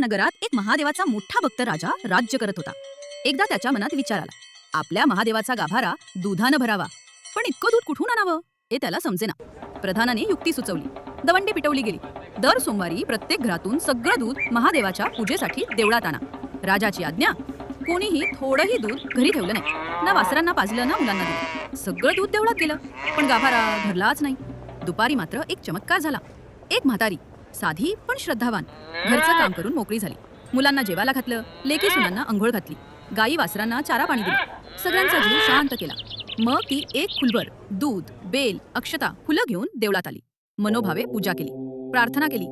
नगरात एक महादेवाचा मोठा भक्त राजा राज्य करत होता. एकदा त्याच्या मनात विचार आला. आपल्या महादेवाचा गाभारा दुधानं भरावा. पण इतकं दूध कुठून आणावं? हे त्याला समजेना. प्रधानाने युक्ती सुचवली. दवंडी पिटवली गेली. दर सोमवारी प्रत्येक घरातून सगळं दूध महादेवाच्या पूजेसाठी देवळात आणा. राजाची आज्ञा कोणीही थोडंही दूध घरी ठेवलं नाही. ना वासरांना पाजलं ना मुलांना दिलं. सगळं दूध देवळात गेलं. पण गाभारा भरलाच नाही. दुपारी मात्र एक चमत्कार झाला. एक म्हातारी साधी पण श्रद्धावान. घरचं काम करून मोकळी झाली. मुलांना जेवायला घातलं लेकी सुनांना अंघोळ घातली. गाई वासरांना चारा पाणी दिलं. सगळ्यांचा जीव शांत केला. मग ती एक खुलभर दूध बेल अक्षता फुलं घेऊन देवळात आली. मनोभावे पूजा केली. प्रार्थना केली.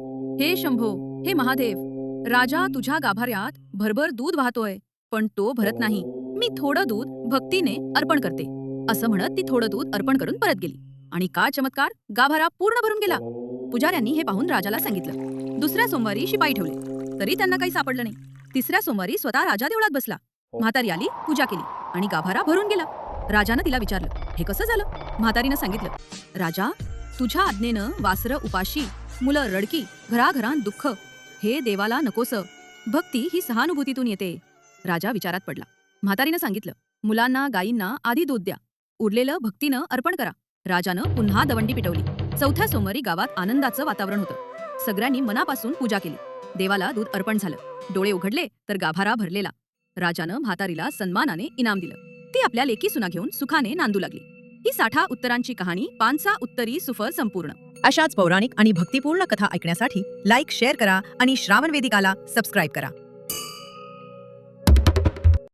हे शंभो हे महादेव राजा तुझ्या गाभाऱ्यात भरभर दूध वाहतोय पण तो भरत नाही. मी थोडं दूध भक्तीने अर्पण करते. असं म्हणत ती थोडं दूध अर्पण करून परत गेली. आणि का चमत्कार? गाभारा पूर्ण भरून गेला. पुजाऱ्यांनी हे पाहून राजाला सांगितलं. दुसऱ्या सोमवारी शिपाई ठेवले. तरी त्यांना काही सापडलं नाही. तिसऱ्या सोमवारी स्वतः राजा देवळात बसला. म्हातारी आली पूजा केली आणि गाभारा भरून गेला. राजानं तिला विचारलं हे कसं झालं? म्हातारीनं सांगितलं राजा तुझ्या आज्ञेनं वासरं उपाशी मुलं रडकी घराघरान दुःख हे देवाला नकोस. भक्ती ही सहानुभूतीतून येते. राजा विचारात पडला. म्हातारीनं सांगितलं मुलांना गायींना आधी दूध द्या. उरलेलं भक्तीनं अर्पण करा. राजानं पुन्हा दवंडी पिटवली. चौथ्या सोमवारी गावात आनंदाचं वातावरण होतं. सगळ्यांनी मनापासून पूजा केली. देवाला दूध अर्पण झालं. डोळे उघडले तर गाभारा भरलेला. राजानं म्हातारीला सन्मानाने इनाम दिलं. ती आपल्या लेकी सुना घेऊन सुखाने नांदू लागली. ही साठा उत्तरांची कहाणी पानसा उत्तरी सुफल संपूर्ण. अशाच पौराणिक आणि भक्तिपूर्ण कथा ऐकण्यासाठी लाईक शेअर करा आणि श्रावण वेदिकाला सबस्क्राईब करा.